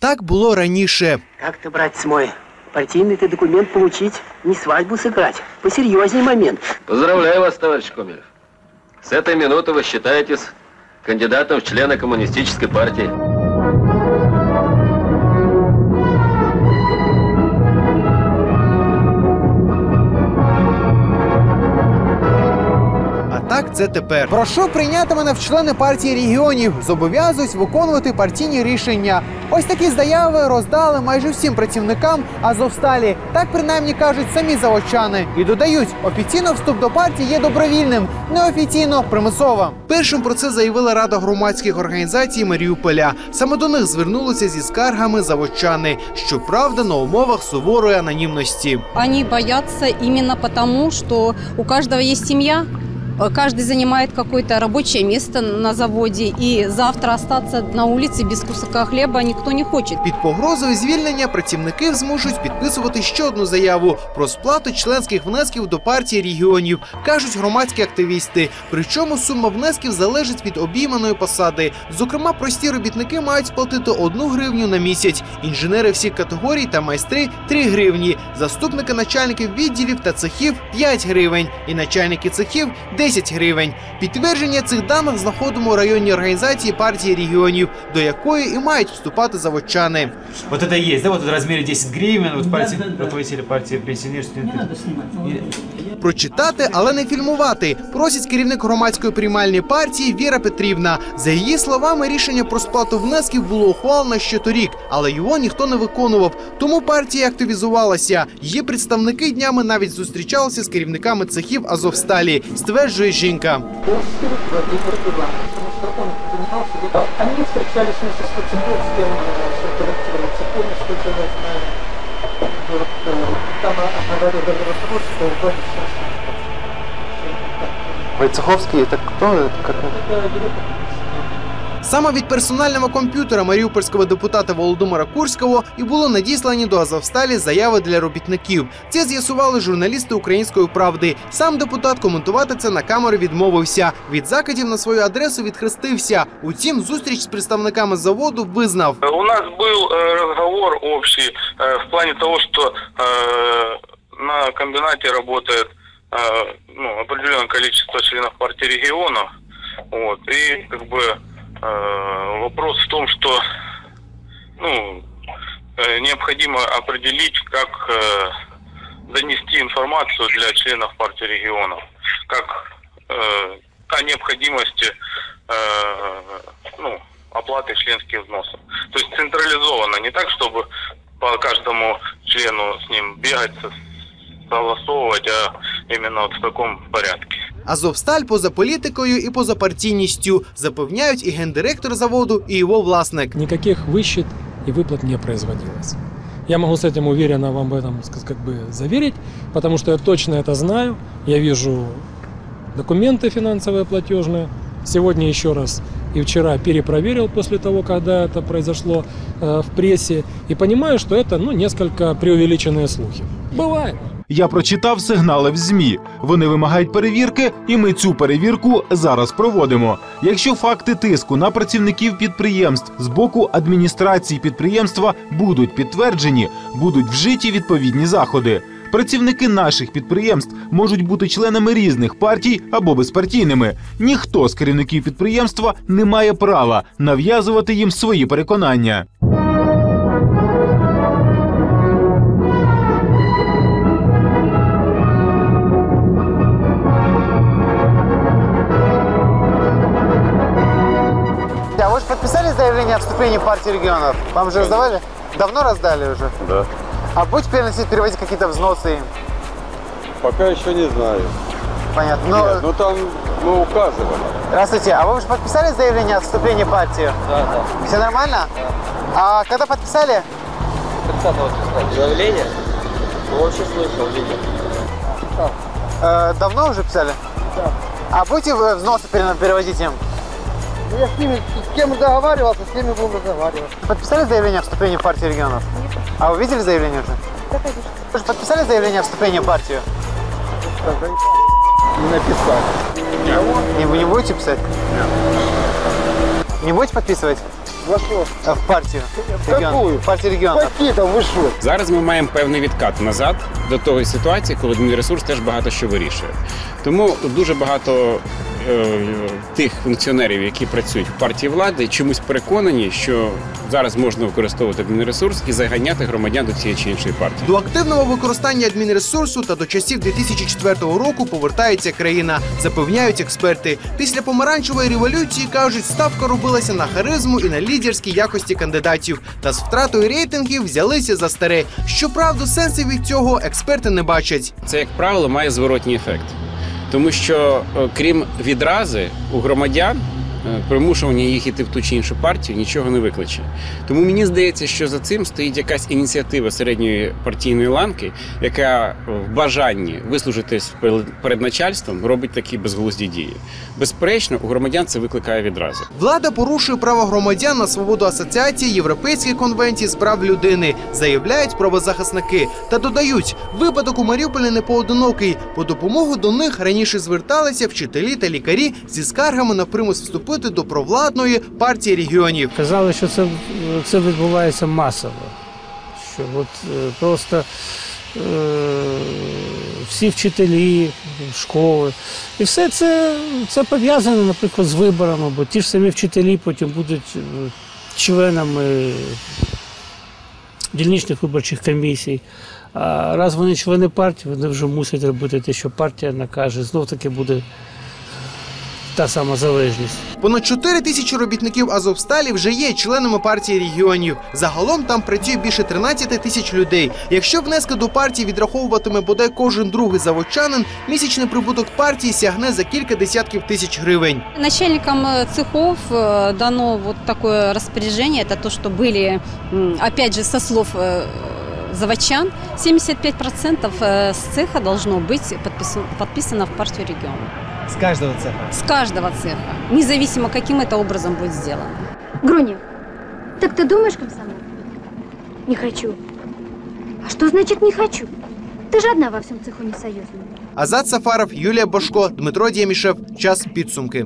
Так було раніше. Как-то, братец мой, партийный ты документ получить, не свадьбу сыграть. Посерьезней момент. Поздравляю вас, товарищ Комелев. С этой минуты вы считаетесь кандидатом в члены коммунистической партии. Це тепер. Прошу прийняти мене в члени партії регіонів. Зобов'язуюсь виконувати партійні рішення. Ось такі заяви роздали майже всім працівникам Азовсталі. Так принаймні кажуть самі заводчани. І додають, офіційно вступ до партії є добровільним, неофіційно примусовим. Першим про це заявила Рада громадських організацій Маріуполя. Саме до них звернулися зі скаргами заводчани, щоправда, на умовах суворої анонімності. Они боятся именно потому, что у есть семья, э, каждый занимает какое-то рабочее место на заводе, и завтра остаться на улице без куска хлеба никто не хочет. Під погрозою звільнення працівників змушують підписувати ще одну заяву про сплату членських внесків до партії регіонів, кажуть громадські активісти. Причому сума внесків залежить від обійманої посади. Зокрема, прості робітники мають сплатити одну гривню на місяць, інженери всіх категорій та майстри 3 гривні, заступники начальників відділів та цехів 5 гривень, і начальники цехів 10 гривень. Підтвердження цих даних знаходимо у районній організації партії регіонів, до якої і мають вступати заводчани. Вот это есть, да, вот в размере 10 гривен, вот партии, руководители партии пенсионеров, студенты. Прочитати, але не фільмувати, просить керівник громадської приймальної партії Віра Петрівна. За її словами, рішення про сплату внесків було ухвалено ще торік, але його ніхто не виконував. Тому партія активізувалася. Її представники днями навіть зустрічалися з керівниками цехів Азовсталі, стверджує жінка. Они встречались вместе с Куценко, с тем, что коллективом сколько я знаю. Вот, это кто? хто? Саме від персонального комп'ютера маріупольського депутата Володимира Курського і було надіслані до Азовсталі заяви для робітників. Це з'ясували журналісти української правди. Сам депутат коментувати це на камеру відмовився. Від закидів на свою адресу відхрестився. Утім, зустріч з представниками заводу визнав. У нас был э, разговор общий э, в плане того, что э, на комбинате работает э, ну, определенное количество членов партии регионов. Вот, и как бы э, вопрос в том, что ну, э, необходимо определить, как э, донести информацию для членов партии регионов, как э, о необходимости э, ну, оплаты членских взносов. То есть централизованно, не так, чтобы по каждому члену с ним бегать, со- согласовывать, а именно вот в таком порядке. Азовсталь поза політикою і поза партійністю запевняють і гендиректор заводу, і його власник. никаких выщет и выплат не производилось. Я могу с этим уверенно вам в этом сказ- как бы заверить, потому что я точно это знаю. Я вижу документы финансовые платежные. Сегодня еще раз и вчера перепроверил после того, когда это произошло э, в прессе, и понимаю, что это ну, несколько преувеличенные слухи. Бывает. Я прочитав сигнали в ЗМІ. Вони вимагають перевірки, і ми цю перевірку зараз проводимо. Якщо факти тиску на працівників підприємств з боку адміністрації підприємства будуть підтверджені, будуть вжиті відповідні заходи. Працівники наших підприємств можуть бути членами різних партій або безпартійними. Ніхто з керівників підприємства не має права нав'язувати їм свої переконання. Вы же подписали заявление о вступлении в партию регионов? Вам же раздавали? Давно раздали уже? Да. А будете теперь носить, переводить какие-то взносы? Пока еще не знаю. Понятно. Но... Нет, ну там мы указывали. Здравствуйте, а вы уже подписали заявление о вступлении в партию? Да, да. Все нормально? А когда подписали? 30 числа. Заявление? Ну, вообще слышал, видел. Э, давно уже писали? Да. А будете взносы пере- переводить им? Ну, я с ними, с кем договаривался, с теми будем разговаривать. Подписали заявление о вступлении в партию регионов? Нет. А вы видели заявление уже? Да, конечно. Вы же подписали заявление о вступлении в партию? Не написали. Не, вы не будете писать? Нет. Не будете подписывать? Во что? А, В партію. В какую? Партію регіону. Какие там, вы что? Зараз ми маємо певний відкат назад до того ситуації, коли адмінресурс теж багато що вирішує. Тому дуже багато е, тих функціонерів, які працюють в партії влади, чомусь переконані, що зараз можна використовувати адмінресурс і заганяти громадян до цієї чи іншої партії. До активного використання адмінресурсу та до часів 2004 року повертається країна, запевняють експерти. Після помаранчевої революції кажуть, ставка робилася на харизму і на лідерські якості кандидатів. Та з втратою рейтингів взялися за старе. Щоправда, сенсів від цього експерти не бачать. Це, як правило, має зворотній ефект. Тому що, е, крім відрази, у громадян примушування їх іти в ту чи іншу партію нічого не викличе. Тому мені здається, що за цим стоїть якась ініціатива середньої партійної ланки, яка е, в бажанні вислужитись перед- начальством робить такі безглузді дії. Безперечно, у громадян це викликає відразу. Влада порушує право громадян на свободу асоціації Європейської конвенції з прав людини, заявляють правозахисники. Та додають, випадок у Маріуполі не поодинокий. По допомогу до них раніше зверталися вчителі та лікарі зі скаргами на примус вступити до провладної партії регіонів. Казали, що це, це відбувається масово. Що от е, просто е, всі вчителі, школи. І все це, це пов'язано, наприклад, з виборами, бо ті ж самі вчителі потім будуть е, членами дільничних виборчих комісій. А раз вони члени партії, вони вже мусять робити те, що партія накаже. Знов таки буде та сама залежність. Понад 4 тисячі робітників Азовсталі вже є членами партії регіонів. Загалом там працює більше 13 тисяч людей. Якщо внески до партії відраховуватиме бодай кожен другий заводчанин, місячний прибуток партії сягне за кілька десятків тисяч гривень. Начальникам э, цехов э, дано вот такое распоряжение, это то, что были, м, опять же, со слов э, заводчан, 75% э, с цеха должно быть подписано, подписано в партию региона. З кожного цеха. С каждого цеха, независимо, каким это образом будет сделано. Груня, так ты думаешь, комсомол? Не хочу. А что значит не хочу? Ты же одна во всем цеху не союзная. Азат Сафаров, Юлія Бошко, Дмитро Дємішев. Час підсумки.